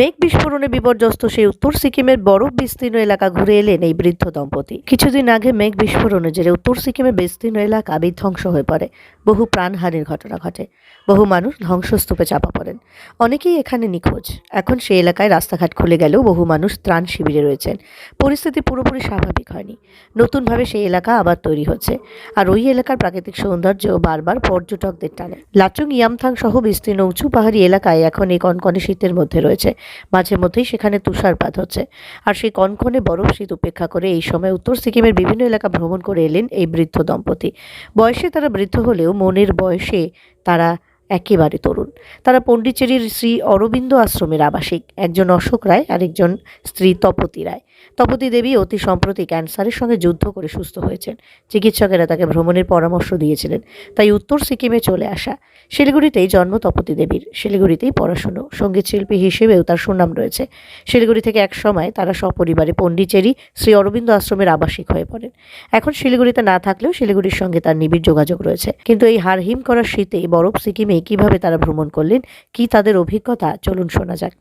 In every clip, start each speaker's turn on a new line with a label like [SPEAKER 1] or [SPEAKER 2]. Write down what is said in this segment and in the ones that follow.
[SPEAKER 1] মেঘ বিস্ফোরণে বিপর্যস্ত সেই উত্তর সিকিমের বরফ বিস্তীর্ণ এলাকা ঘুরে এলেন এই বৃদ্ধ দম্পতি। কিছুদিন আগে মেঘ বিস্ফোরণে জেরে উত্তর সিকিমের বিস্তীর্ণ এলাকা বিধ্বংস হয়ে পড়ে। বহু প্রাণহানির ঘটনা ঘটে। বহু মানুষ ধ্বংসস্তূপে চাপা পড়েন। অনেকেই এখানে নিখোঁজ। এখন সেই এলাকায় রাস্তাঘাট খুলে গেলেও বহু মানুষ ত্রাণ শিবিরে রয়েছেন। পরিস্থিতি পুরোপুরি স্বাভাবিক হয়নি। নতুনভাবে সেই এলাকা আবার তৈরি হচ্ছে। আর ওই এলাকার প্রাকৃতিক সৌন্দর্য বারবার পর্যটকদের টানে। লাচুং ইয়ামথাং সহ বিস্তীর্ণ উঁচু পাহাড়ি এলাকায় এখন এই কনকনে শীতের মধ্যে রয়েছে। মাঝে মধ্যেই সেখানে তুষারপাত হচ্ছে। আর সেই কনকনে বরফ শীত উপেক্ষা করে এই সময় উত্তর সিকিমের বিভিন্ন এলাকা ভ্রমণ করে এলেন এই বৃদ্ধ দম্পতি। বয়সে তারা বৃদ্ধ হলেও মনের বয়সে তারা একেবারে তরুণ। তারা পণ্ডিচেরির শ্রী অরবিন্দ আশ্রমের আবাসিক। একজন অশোক রায়, আরেকজন স্ত্রী তপতি রায়। তপতি দেবী অতি সম্প্রতি ক্যান্সারের সঙ্গে যুদ্ধ করে সুস্থ হয়েছেন। চিকিৎসকেরা তাকে ভ্রমণের পরামর্শ দিয়েছিলেন। তাই উত্তর সিকিমে চলে আসা শিলিগুড়িতেই জন্ম তপতি দেবীর। শিলিগুড়িতেই পড়াশুনো। সংগীত শিল্পী হিসেবেও তার সুনাম রয়েছে। শিলিগুড়ি থেকে এক সময় তারা সপরিবারে পণ্ডিচেরি শ্রী অরবিন্দ আশ্রমের আবাসিক হয়ে পড়েন। এখন শিলিগুড়িতে না থাকলেও শিলিগুড়ির সঙ্গে তার নিবিড় যোগাযোগ রয়েছে। কিন্তু এই হারহিম করা শীতে বরফ সিকিমে কীভাবে তারা ভ্রমণ করলেন, কি তাদের অভিজ্ঞতা, চলুন শোনা যাক।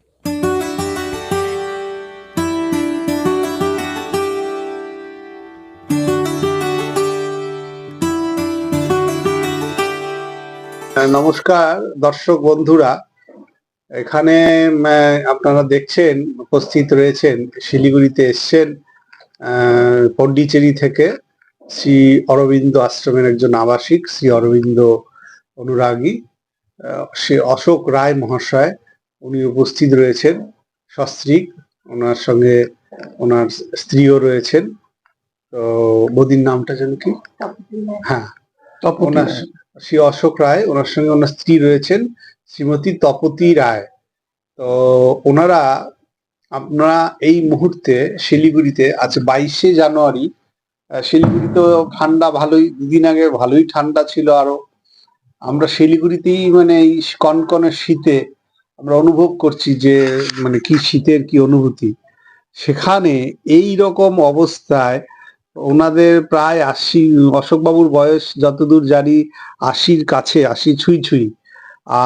[SPEAKER 2] নমস্কার দর্শক বন্ধুরা। এখানে আপনারা দেখছেন উপস্থিত রয়েছেন শিলিগুড়িতে এসছেন পন্ডিচেরি থেকে শ্রী অরবিন্দ আশ্রমের একজন আবাসিক শ্রী অরবিন্দ অনুরাগী শ্রী অশোক রায় মহাশয়। উনি উপস্থিত রয়েছেন সস্ত্রীক। ওনার সঙ্গে ওনার স্ত্রীও রয়েছেন। তো বদির নামটা যেন কি? হ্যাঁ। ওনার শ্রী অশোক রায়, ওনার সঙ্গে ওনার স্ত্রী রয়েছেন শ্রীমতী তপতি রায়। তো ওনারা, আপনারা এই মুহূর্তে শিলিগুড়িতে আছে বাইশে জানুয়ারি শিলিগুড়ি তো ঠান্ডা ভালোই, দুদিন আগে ভালোই ঠান্ডা ছিল আরও। আমরা শিলিগুড়িতেই মানে এই কনকনে শীতে আমরা অনুভব করছি যে মানে কি শীতের কি অনুভূতি। সেখানে এই রকম অবস্থায় ওনাদের প্রায় আশি অশোকবাবুর বয়স যতদূর জানি আশির কাছে আশি ছুঁই ছুঁই।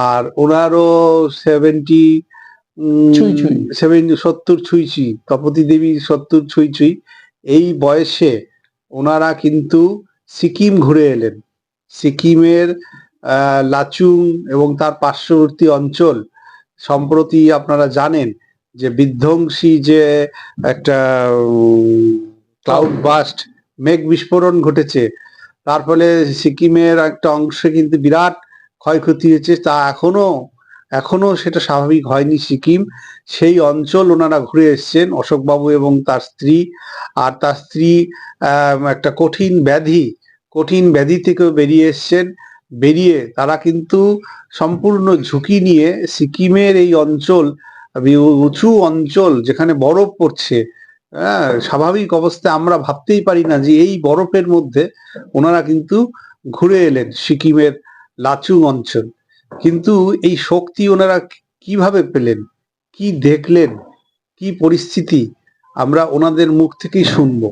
[SPEAKER 2] আর ওনারও সেভেন্টি সত্তর ছুঁই ছুঁই তপতি দেবী সত্তর ছুঁই ছুঁই। এই বয়সে ওনারা কিন্তু সিকিম ঘুরে এলেন। সিকিমের আহ, লাচুং এবং তার পার্শ্ববর্তী অঞ্চল সম্প্রতি আপনারা জানেন যে বিধ্বংসী যে একটা ক্লাউড বাস্ট মেঘ বিস্ফোরণ ঘটেছে। তার ফলে সিকিমের একটা অংশে কিন্তু বিরাট ক্ষয়ক্ষতি হয়েছে। তা এখনও এখনও সেটা স্বাভাবিক হয়নি সিকিম। সেই অঞ্চল ওনারা ঘুরে এসছেন অশোকবাবু এবং তার স্ত্রী। আর তার স্ত্রী একটা কঠিন ব্যাধি কঠিন ব্যাধি থেকেও বেরিয়ে এসছেন। বেরিয়ে তারা কিন্তু সম্পূর্ণ ঝুঁকি নিয়ে সিকিমের এই অঞ্চল উঁচু অঞ্চল যেখানে বরফ পড়ছে হ্যাঁ স্বাভাবিক অবস্থায় আমরা ভাবতেই পারি না যে এই বরফের মধ্যে ওনারা কিন্তু ঘুরে এলেন সিকিমের লাচুং অঞ্চল। কিন্তু এই শক্তি ওনারা কীভাবে পেলেন? কি দেখলেন? কি পরিস্থিতি? আমরা ওনাদের মুখ থেকেই শুনব।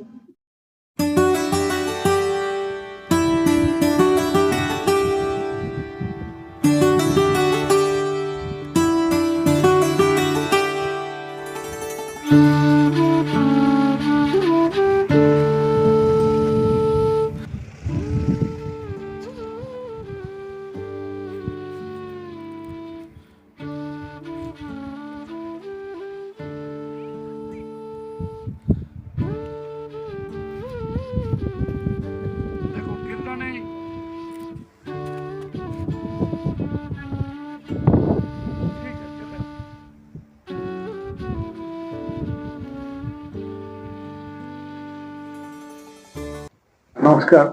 [SPEAKER 2] নমস্কার।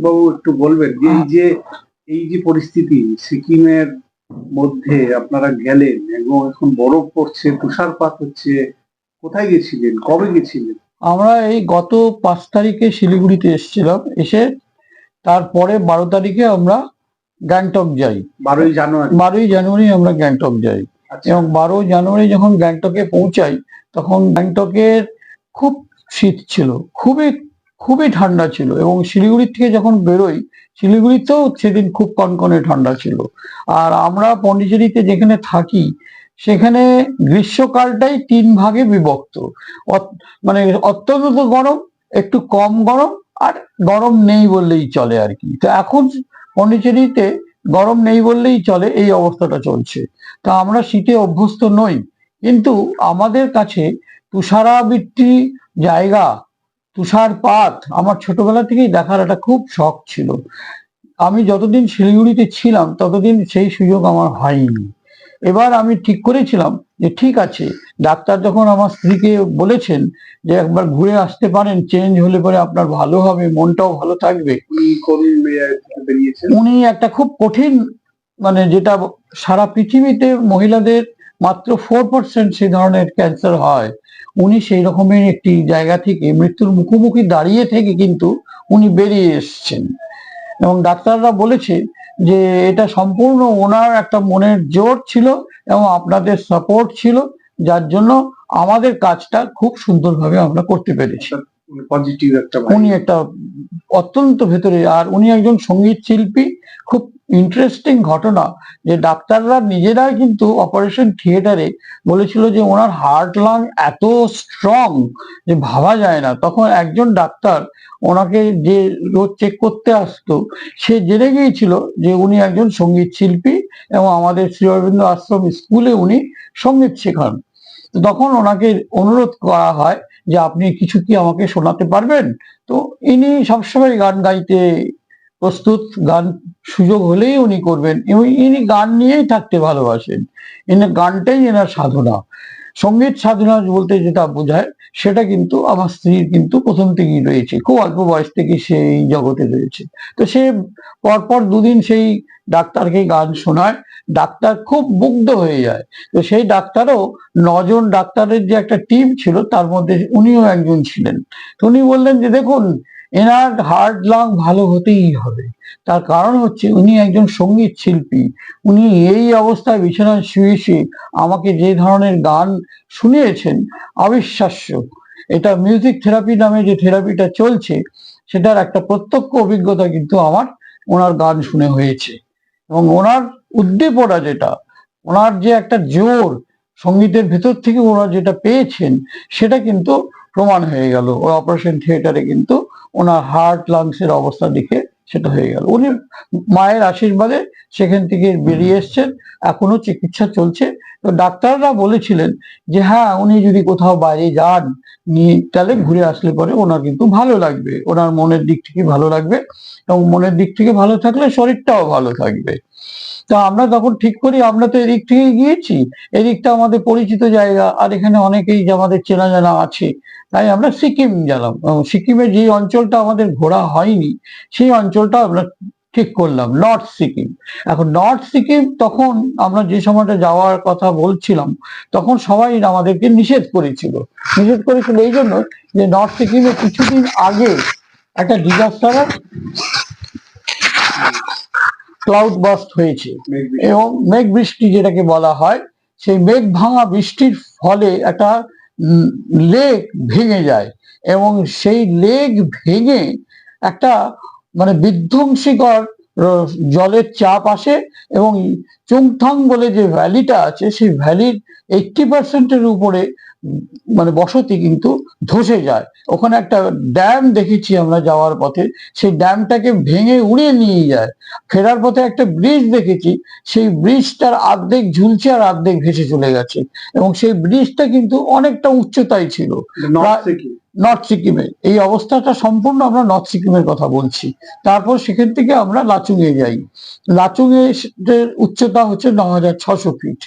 [SPEAKER 2] বাবু একটু বলবেন যে এই যে এই যে পরিস্থিতি সিকিমের মধ্যে আপনারা গেলেন এবং এখন বরফ পড়ছে তুষারপাত হচ্ছে কোথায় গেছিলেন? কবে গেছিলেন?
[SPEAKER 3] আমরা এই গত পাঁচ তারিখে শিলিগুড়িতে এসেছিলাম। এসে তারপরে বারো তারিখে আমরা গ্যাংটক যাই।
[SPEAKER 2] বারোই জানুয়ারি।
[SPEAKER 3] বারোই জানুয়ারি আমরা গ্যাংটক যাই।
[SPEAKER 2] আচ্ছা।
[SPEAKER 3] এবং বারো জানুয়ারি যখন গ্যাংটকে পৌঁছাই তখন গ্যাংটকের খুব শীত ছিল। খুবই খুবই ঠান্ডা ছিল এবং শিলিগুড়ি থেকে যখন বেরোই, শিলিগুড়িতেও সেদিন খুব কনকনে ঠান্ডা ছিল। আর আমরা পন্ডিচেরিতে যেখানে থাকি, সেখানে গ্রীষ্মকালটাই তিন ভাগে বিভক্ত। মানে অত্যন্ত গরম, একটু কম গরম আর গরম নেই বললেই চলে আর কি। তো এখন পন্ডিচেরিতে গরম নেই বললেই চলে, এই অবস্থাটা চলছে। তা আমরা শীতে অভ্যস্ত নই, কিন্তু আমাদের কাছে তুষারাবৃত্তি জায়গা তুষারপাত আমার ছোটবেলা থেকেই দেখার একটা খুব শখ ছিল। আমি যতদিন শিলিগুড়িতে ছিলাম ততদিন সেই সুযোগ আমার হয়নি। এবার আমি ঠিক করেছিলাম যে ঠিক আছে ডাক্তার যখন আমার স্ত্রীকে বলেছেন যে একবার ঘুরে আসতে পারেন চেঞ্জ হলে পরে আপনার ভালো হবে মনটাও ভালো থাকবে।
[SPEAKER 2] উনি
[SPEAKER 3] একটা খুব কঠিন মানে যেটা সারা পৃথিবীতে মহিলাদের মাত্র ফোর পার্সেন্ট সেই ধরনের ক্যান্সার হয়। উনি সেই রকমের একটি জায়গা থেকে মৃত্যুর মুখোমুখি দাঁড়িয়ে থেকে কিন্তু উনি বেরিয়ে এসছেন। এবং ডাক্তাররা বলেছে যে এটা সম্পূর্ণ ওনার একটা মনের জোর ছিল এবং আপনাদের সাপোর্ট ছিল যার জন্য আমাদের কাজটা খুব সুন্দরভাবে আমরা করতে পেরেছি।
[SPEAKER 2] পজিটিভ একটা
[SPEAKER 3] উনি একটা অত্যন্ত ভেতরে আর উনি একজন সংগীত শিল্পী খুব ইন্টারেস্টিং ঘটনা যে ডাক্তাররা নিজেরাই কিন্তু অপারেশন থিয়েটারে বলেছিল যে ওনার হার্ট লাং এত স্ট্রং যে ভাবা যায় না। তখন একজন ডাক্তার ওনাকে যে রোজ চেক করতে আসতো, সে জেনে গিয়েছিল যে উনি একজন সংগীত শিল্পী এবং আমাদের শ্রী অরবিন্দ আশ্রম স্কুলে উনি সংগীত শেখান। তখন ওনাকে অনুরোধ করা হয় যে আপনি কিছু কি আমাকে শোনাতে পারবেন? তো ইনি সবসময় গান গাইতে প্রস্তুত গান সুযোগ হলেই উনি করবেন। এবং ইনি গান নিয়েই থাকতে ভালোবাসেন। ইনি গানটাই এনার সাধনা। সংগীত সাধনা বলতে যেটা বোঝায়, সেটা কিন্তু আমার স্ত্রীর কিন্তু প্রথম থেকেই রয়েছে। খুব অল্প বয়স থেকে সেই জগতে রয়েছে। তো সে পরপর দুদিন সেই ডাক্তারকে গান শোনায়। ডাক্তার খুব মুগ্ধ হয়ে যায়। তো সেই ডাক্তারও নজন ডাক্তারের যে একটা টিম ছিল, তার মধ্যে উনিও একজন ছিলেন। তো উনি বললেন যে, দেখুন এনার হার্ট লাং ভালো হতেই হবে। তার কারণ হচ্ছে উনি একজন সংগীত শিল্পী। উনি এই অবস্থায় বিছানায় শুয়ে শুয়ে আমাকে যে ধরনের গান শুনিয়েছেন, অবিশ্বাস্য। এটা মিউজিক থেরাপি নামে যে থেরাপিটা চলছে, সেটার একটা প্রত্যক্ষ অভিজ্ঞতা কিন্তু আমার ওনার গান শুনে হয়েছে। এবং ওনার উদ্দীপনা যেটা, ওনার যে একটা জোর সঙ্গীতের ভেতর থেকে ওরা যেটা পেয়েছেন, সেটা কিন্তু প্রমাণ হয়ে গেল। ওই অপারেশন থিয়েটারে কিন্তু ওনার হার্ট লাংসের অবস্থা দেখে সেটা হয়ে গেল। উনি মায়ের আশীর্বাদে সেখান থেকে বেরিয়ে এসছেন। এখনও চিকিৎসা চলছে। তো ডাক্তাররা বলেছিলেন যে হ্যাঁ উনি যদি কোথাও বাইরে যান, নিয়ে তাহলে ঘুরে আসলে পরে ওনার কিন্তু ভালো লাগবে। ওনার মনের দিক থেকে ভালো লাগবে এবং মনের দিক থেকে ভালো থাকলে শরীরটাও ভালো থাকবে। তো আমরা তখন ঠিক করি, আমরা তো এদিক থেকে গিয়েছি। এদিকটা আমাদের পরিচিত জায়গা, আর এখানে অনেকেই যে আমাদের চেনা জানা আছে, তাই আমরা সিকিম গেলাম। সিকিমের যে অঞ্চলটা আমাদের ঘোরা হয়নি, সেই অঞ্চলটা আমরা ঠিক করলাম নর্থ সিকিম এখন নর্থ সিকিম তখন আমরা যে সময়টা যাওয়ার কথা বলছিলাম তখন সবাই আমাদেরকে নিষেধ করেছিল। নিষেধ করেছিল এই জন্য যে নর্থ সিকিমে কিছুদিন আগে একটা ডিজাস্টার ক্লাউড বাস্ট হয়েছে। এবং মেঘ বৃষ্টি যেটাকে বলা হয় সেই মেঘ ভাঙা বৃষ্টির ফলে একটা লেক ভেঙে যায়। এবং সেই লেক ভেঙে একটা মানে বিধ্বংসীকর জলের চাপ আসে এবং চুংথং বলে যে ভ্যালিটা আছে সেই ভ্যালির এইটটি পার্সেন্টের উপরে মানে বসতি কিন্তু ধসে যায়। ওখানে একটা ড্যাম দেখেছি আমরা যাওয়ার পথে সেই ড্যামটাকে ভেঙে উড়িয়ে নিয়ে যায়। ফেরার পথে একটা ব্রিজ দেখেছি সেই ব্রিজটার অর্ধেক ঝুলছে আর অর্ধেক ভেসে চলে গেছে। এবং সেই ব্রিজটা কিন্তু অনেকটা উচ্চতায় ছিল।
[SPEAKER 2] নর্থ
[SPEAKER 3] সিকিমের সিকিমে এই অবস্থাটা সম্পূর্ণ আমরা নর্থ সিকিমের কথা বলছি। তারপর সেখান থেকে আমরা লাচুংয়ে যাই। লাচুং এর উচ্চতা হচ্ছে ন হাজার ছশো ফিট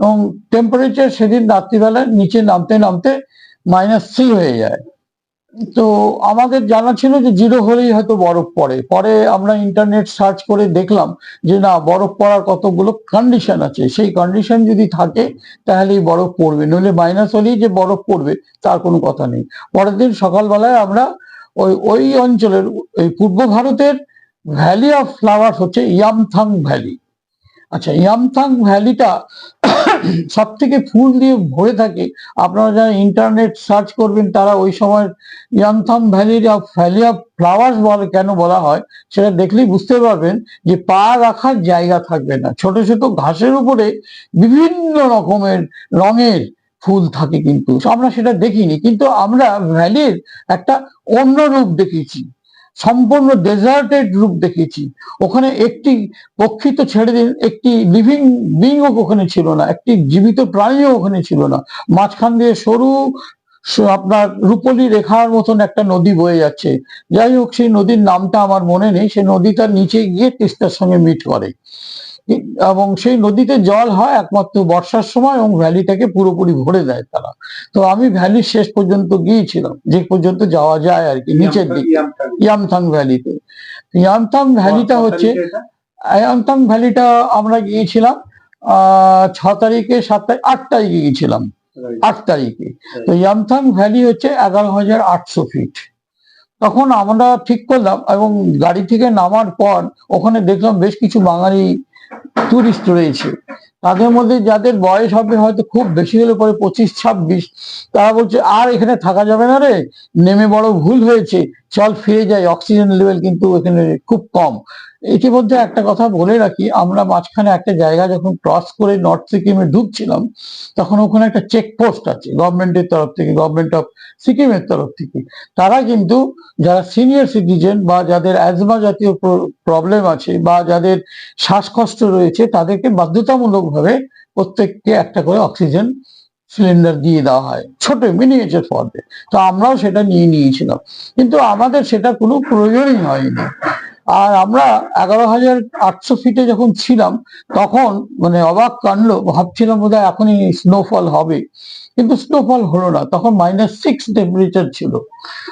[SPEAKER 3] এবং টেম্পারেচার সেদিন রাত্রিবেলা নিচে নামতে নামতে মাইনাস থ্রি হয়ে যায়। তো আমাদের জানা ছিল যে জিরো হলেই হয়তো বরফ পড়ে। পরে আমরা ইন্টারনেট সার্চ করে দেখলাম যে না, বরফ পড়ার কতগুলো কন্ডিশন আছে। সেই কন্ডিশন যদি থাকে, তাহলেই বরফ পড়বে। নইলে মাইনাস হলেই যে বরফ পড়বে, তার কোনো কথা নেই। পরের দিন সকালবেলায় আমরা ওই ওই অঞ্চলের, ওই পূর্ব ভারতের ভ্যালি অফ ফ্লাওয়ার হচ্ছে ইয়ামথাং ভ্যালি আচ্ছা ইয়ামথাং ভ্যালিটা সব থেকে ফুল দিয়ে ভরে থাকে। আপনারা যারা ইন্টারনেট সার্চ করবেন, তারা ওই সময় ইয়ামথাং ভ্যালির ভ্যালি অফ ফ্লাওয়ার্স বলে কেন বলা হয়, সেটা দেখলেই বুঝতে পারবেন যে পা রাখার জায়গা থাকবে না। ছোট ছোট ঘাসের উপরে বিভিন্ন রকমের রঙের ফুল থাকে কিন্তু। আমরা সেটা দেখিনি, কিন্তু আমরা ভ্যালির একটা অন্য রূপ দেখেছি সম্পূর্ণ ডেজার্টেড রূপ দেখেছি ওখানে একটি পক্ষী তো ছেড়ে দিন একটি লিভিং বিংও ওখানে ছিল না, একটি জীবিত প্রাণীও ওখানে ছিল না। মাঝখান দিয়ে সরু আপনার রূপলি রেখার মতন একটা নদী বয়ে যাচ্ছে। যাই হোক, সেই নদীর নামটা আমার মনে নেই সেই নদীটা নিচে গিয়ে তিস্তার সঙ্গে মিট করে। এবং সেই নদীতে জল হয় একমাত্র বর্ষার সময় এবং ভ্যালিটাকে পুরোপুরি ভরে দেয় তারা। তো আমি ভ্যালির শেষ পর্যন্ত গিয়েছিলাম যে পর্যন্ত যাওয়া যায় আর কি নিচের দিকে।
[SPEAKER 2] ইয়ামথাং।
[SPEAKER 3] ইয়ামথাং ভ্যালিতে। ইয়ামথাং ভ্যালিটা হচ্ছে? আয়ামতাং ভ্যালিটা আমরা গিয়েছিলাম আহ ছ তারিখে সাত তারিখ আট তারিখে গিয়েছিলাম। আট তারিখে। তো ইয়ামথাং ভ্যালি হচ্ছে এগারো হাজার আটশো ফিট। তখন আমরা ঠিক করলাম এবং গাড়ি থেকে নামার পর ওখানে দেখলাম বেশ কিছু বাঙালি টুরিস্ট রয়েছে। তাদের মধ্যে যাদের বয়স হবে হয়তো খুব বেশি হলে পরে পঁচিশ, ছাব্বিশ, তারা বলছে, আর এখানে থাকা যাবে না রে, নেমে বড় ভুল হয়েছে। চল ফিরে যাই অক্সিজেন লেভেল কিন্তু এখানে খুব কম। ইতিমধ্যে একটা কথা বলে রাখি, আমরা মাঝখানে একটা জায়গা যখন ক্রস করে নর্থ সিকিমে ঢুকছিলাম, তখন ওখানে একটা চেকপোস্ট আছে গভর্নমেন্টের তরফ থেকে গভর্নমেন্ট অফ সিকিমের তরফ থেকে। তারা কিন্তু যারা সিনিয়র সিটিজেন বা যাদের অ্যাজমা জাতীয় প্রবলেম আছে বা যাদের শ্বাসকষ্ট রয়েছে, তাদেরকে বাধ্যতামূলকভাবে প্রত্যেককে একটা করে অক্সিজেন সিলিন্ডার দিয়ে দেওয়া হয়, ছোট মিনিয়েচার ফর্মে তো আমরাও সেটা নিয়ে নিয়েছিলাম। কিন্তু আমাদের সেটা কোনো প্রয়োজনই হয়নি। আর আমরা এগারো হাজার আটশো ফিটে যখন ছিলাম, তখন মানে অবাক কাণ্ড, ভাবছিলাম বোধহয় এখনই স্নোফল হবে। কিন্তু স্নোফল হলো না, তখন মাইনাস সিক্স টেম্পারেচার ছিল।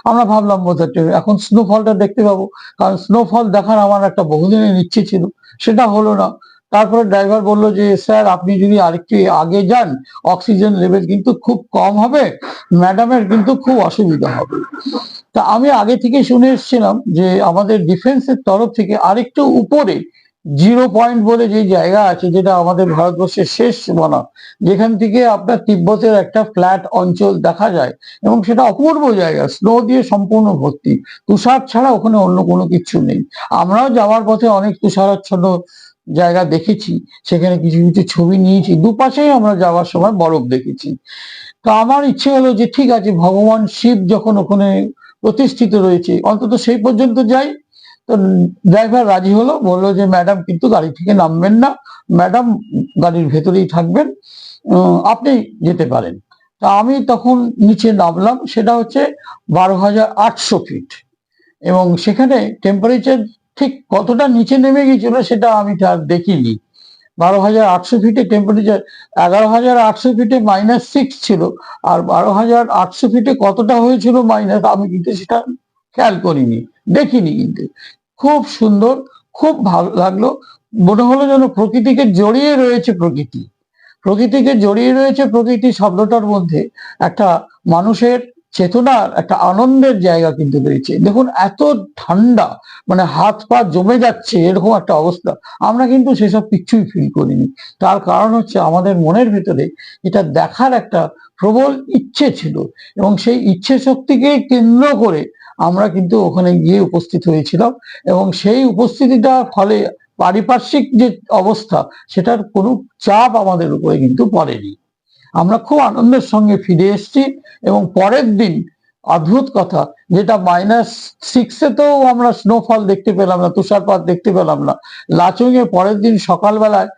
[SPEAKER 3] আমরা ভাবলাম টে- এখন স্নোফলটা দেখতে পাবো। কারণ স্নোফল দেখার আমার একটা বহুদিনের ইচ্ছে ছিল। সেটা হলো না। তারপরে ড্রাইভার বলল যে, স্যার, আপনি যদি আরেকটু আগে যান অক্সিজেন লেভেল কিন্তু খুব কম হবে ম্যাডামের কিন্তু খুব অসুবিধা হবে। তা আমি আগে থেকে শুনে এসেছিলাম যে, আমাদের ডিফেন্সের তরফ থেকে আরেকটু উপরে জিরো পয়েন্ট বলে যে জায়গা আছে, যেটা আমাদের ভারতবর্ষের শেষ সীমানা যেখান থেকে আপনার তিব্বতের একটা ফ্ল্যাট অঞ্চল দেখা যায়, এবং সেটা অপূর্ব জায়গা স্নো দিয়ে সম্পূর্ণ ভর্তি। তুষার ছাড়া ওখানে অন্য কোনো কিছু নেই। আমরাও যাওয়ার পথে অনেক তুষারাচ্ছন্ন জায়গা দেখেছি, সেখানে কিছু কিছু ছবি নিয়েছি, দুপাশেই আমরা যাওয়ার সময় বরফ দেখেছি। তো আমার ইচ্ছে হলো যে ঠিক আছে, ভগবান শিব যখন ওখানে প্রতিষ্ঠিত রয়েছে, অন্তত সেই পর্যন্ত যাই। তো ড্রাইভার রাজি হলো, বলল যে ম্যাডাম কিন্তু গাড়ি থেকে নামবেন না, ম্যাডাম গাড়ির ভেতরেই থাকবেন আপনি যেতে পারেন। তা আমি তখন নিচে নামলাম, সেটা হচ্ছে বারো হাজার আটশো ফিট। এবং সেখানে টেম্পারেচার ঠিক কতটা নিচে নেমে গিয়েছিল সেটা আমি আর দেখিনি। বারো হাজার আটশো ফিটে টেম্পারেচার এগারো হাজার আটশো ফিটে মাইনাস সিক্স ছিল, আর বারো হাজার আটশো ফিটে কতটা হয়েছিল মাইনাস আমি কিন্তু সেটা খেয়াল করিনি, দেখিনি কিন্তু। খুব সুন্দর, খুব ভালো লাগল, মনে হলো যেন প্রকৃতিকে জড়িয়ে রয়েছে প্রকৃতি। প্রকৃতিকে জড়িয়ে রয়েছে প্রকৃতি শব্দটার মধ্যে, একটা মানুষের চেতনার একটা আনন্দের জায়গা কিন্তু রয়েছে। দেখুন, এত ঠান্ডা মানে হাত পা জমে যাচ্ছে, এরকম একটা অবস্থা। আমরা কিন্তু সেসব কিছুই ফিল করিনি। তার কারণ হচ্ছে আমাদের মনের ভিতরে এটা দেখার একটা প্রবল ইচ্ছে ছিল এবং সেই ইচ্ছে শক্তিকে কেন্দ্র করে আমরা কিন্তু ওখানে গিয়ে উপস্থিত হয়েছিলাম এবং সেই উপস্থিতিটার ফলে পারিপার্শ্বিক যে অবস্থা, সেটার কোনো চাপ আমাদের উপরে কিন্তু পড়েনি। আমরা খুব আনন্দের সঙ্গে ফিরে এসেছি এবং পরের দিন অদ্ভুত কথা, যেটা মাইনাস সিক্সে তো আমরা স্নোফল দেখতে পেলাম না, তুষারপাত দেখতে পেলাম না। লাচুং এ পরের দিন সকালবেলায়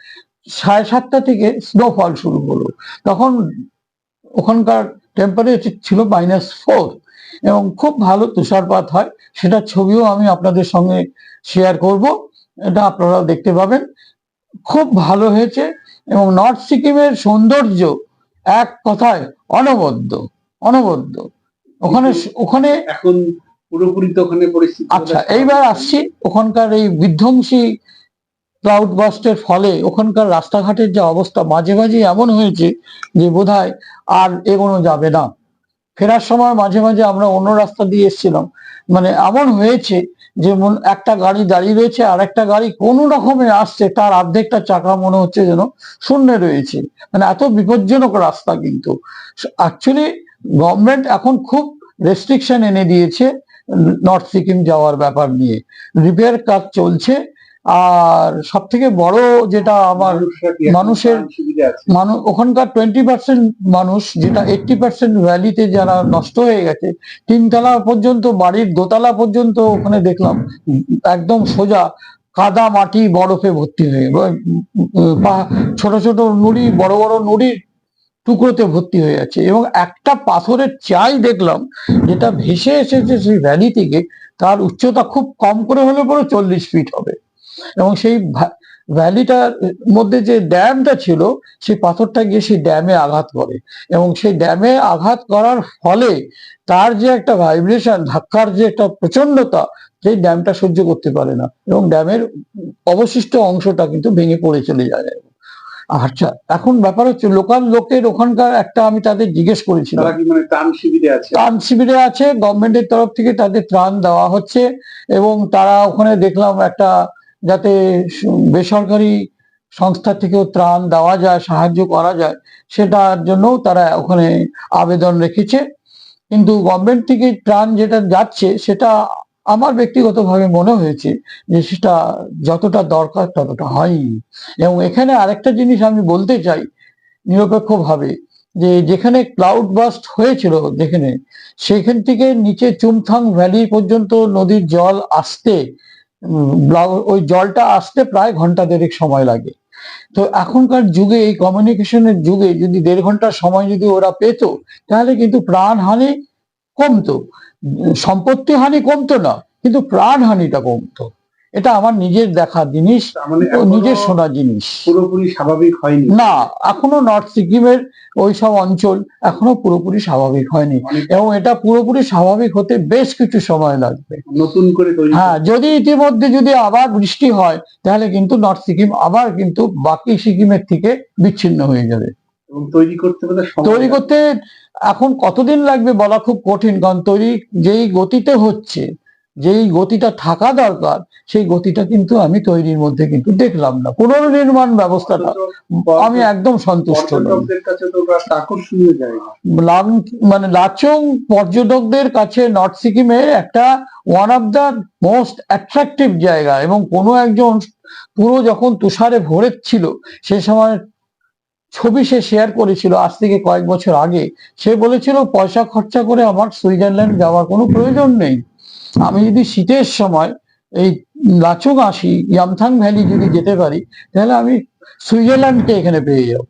[SPEAKER 3] সাড়ে সাতটা থেকে স্নোফল শুরু হলো। তখন ওখানকার টেম্পারেচার ছিল মাইনাস ফোর এবং খুব ভালো তুষারপাত হয়, সেটা ছবিও আমি আপনাদের সঙ্গে শেয়ার করব, এটা আপনারা দেখতে পাবেন। খুব ভালো হয়েছে এবং নর্থ সিকিমের সৌন্দর্য এক কথায় অনবদ্য অনবদ্য। ওখানে ওখানে
[SPEAKER 2] এখন পুরোপুরি তো ওখানে পরিস্থিতি
[SPEAKER 3] আচ্ছা এইবার আসছি ওখানকার এই বিধ্বংসী ক্লাউড বাস্টের ফলে ওখানকার রাস্তাঘাটের যে অবস্থা মাঝে মাঝে এমন হয়েছে যে বোধহয় আর এগোনো যাবে না। ফেরার সময় মাঝে মাঝে আমরা অন্য রাস্তা দিয়ে এসেছিলাম। মানে এমন হয়েছে যেমন একটা গাড়ি দাঁড়িয়ে রয়েছে আর একটা গাড়ি কোনো রকমে আসছে, তার অর্ধেকটা চাকা মনে হচ্ছে যেন শূন্য রয়েছে। মানে এত বিপজ্জনক রাস্তা কিন্তু। অ্যাকচুয়ালি গভর্নমেন্ট এখন খুব রেস্ট্রিকশন এনে দিয়েছে নর্থ সিকিম যাওয়ার ব্যাপার নিয়ে। রিপেয়ার কাজ চলছে আর সব থেকে বড় যেটা আমার
[SPEAKER 2] মানুষরা?
[SPEAKER 3] মানুষ ওখানকার টোয়েন্টি পার্সেন্ট মানুষ যেটা এইটটি পার্সেন্ট ভ্যালিতে যারা নষ্ট হয়ে গেছে তিনতলা পর্যন্ত বাড়ির দোতলা পর্যন্ত ওখানে দেখলাম একদম সোজা কাদা মাটি বরফে ভর্তি হয়ে ছোট ছোট নুড়ি বড় বড় নুড়ির টুকরোতে ভর্তি হয়ে আছে এবং একটা পাথরের চাই দেখলাম যেটা ভেসে এসেছে সেই ভ্যালি থেকে তার উচ্চতা খুব কম করে হলে পরে চল্লিশ ফিট হবে এবং সেই ভ্যা- ভ্যালিটার মধ্যে যে ড্যামটা ছিল সেই পাথরটা গিয়ে সেই ড্যামে আঘাত করে। এবং সেই ড্যামে আঘাত করার ফলে তার যে একটা ভাইব্রেশন ধাক্কার যে একটা প্রচন্ডতা সেই ড্যামটা সহ্য করতে পারে না। এবং ড্যামের অবশিষ্ট অংশটা কিন্তু ভেঙে পড়ে চলে যায়। আচ্ছা এখন ব্যাপার হচ্ছে লোকাল লোকের ওখানকার একটা আমি তাদের জিজ্ঞেস করেছিলাম।
[SPEAKER 2] মানে ত্রাণ শিবিরে আছে?
[SPEAKER 3] ত্রাণ শিবিরে আছে গভর্নমেন্টের তরফ থেকে তাদের ত্রাণ দেওয়া হচ্ছে। এবং তারা ওখানে দেখলাম একটা যাতে বেসরকারি সংস্থা থেকেও ত্রাণ দেওয়া যায়, সাহায্য করা যায়, সেটার জন্যও তারা ওখানে আবেদন রেখেছে। কিন্তু গভর্নমেন্ট থেকে ত্রাণ যেটা যাচ্ছে, সেটা আমার ব্যক্তিগতভাবে মনে হয়েছে যে সেটা যতটা দরকার ততটা হয়নি এবং এখানে আরেকটা জিনিস আমি বলতে চাই নিরপেক্ষভাবে, যে যেখানে ক্লাউড বাস্ট হয়েছিল যেখানে, সেখান থেকে নিচে চুমথাং ভ্যালি পর্যন্ত নদীর জল আসতে ওই জলটা আসতে প্রায় ঘণ্টা দেড়েক সময় লাগে। তো এখনকার যুগে, এই কমিউনিকেশনের যুগে যদি দেড় ঘণ্টার সময় যদি ওরা পেত, তাহলে কিন্তু প্রাণহানি কমতো। সম্পত্তি হানি কমতো না, কিন্তু প্রাণহানিটা কমতো। এটা আমার নিজের দেখা জিনিস
[SPEAKER 2] মানে
[SPEAKER 3] নিজের শোনা জিনিস।
[SPEAKER 2] পুরোপুরি স্বাভাবিক হয়নি।
[SPEAKER 3] না এখনও নর্থ সিকিমের ওই সব অঞ্চল এখনও পুরোপুরি স্বাভাবিক হয়নি এবং এটা পুরোপুরি স্বাভাবিক হতে বেশ কিছু সময় লাগবে।
[SPEAKER 2] নতুন করে
[SPEAKER 3] হ্যাঁ যদি ইতিমধ্যে যদি আবার বৃষ্টি হয় তাহলে কিন্তু নর্থ সিকিম আবার কিন্তু বাকি সিকিমের থেকে বিচ্ছিন্ন হয়ে যাবে।
[SPEAKER 2] তৈরি করতে
[SPEAKER 3] তৈরি করতে এখন কতদিন লাগবে বলা খুব কঠিন কারণ তৈরি যেই গতিতে হচ্ছে যেই গতিটা থাকা দরকার সেই গতিটা কিন্তু আমি তৈরির মধ্যে কিন্তু দেখলাম না। পুনর্নির্মাণ ব্যবস্থাটা আমি একদম সন্তুষ্ট লাং মানে লাচং পর্যটকদের কাছে নর্থ সিকিমের একটা one of the most attractive জায়গা এবং কোনো একজন পুরো যখন তুষারে ভরে ছিল সে সময় ছবি সে শেয়ার করেছিল আজ থেকে কয়েক বছর আগে সে বলেছিল পয়সা খরচা করে আমার সুইজারল্যান্ড যাওয়ার কোনো প্রয়োজন নেই। আমি যদি শীতের সময় এই লাচুং আসি ইয়ামথাং ভ্যালি যদি যেতে পারি, তাহলে আমি সুইজারল্যান্ডকে এখানে পেয়ে যাব।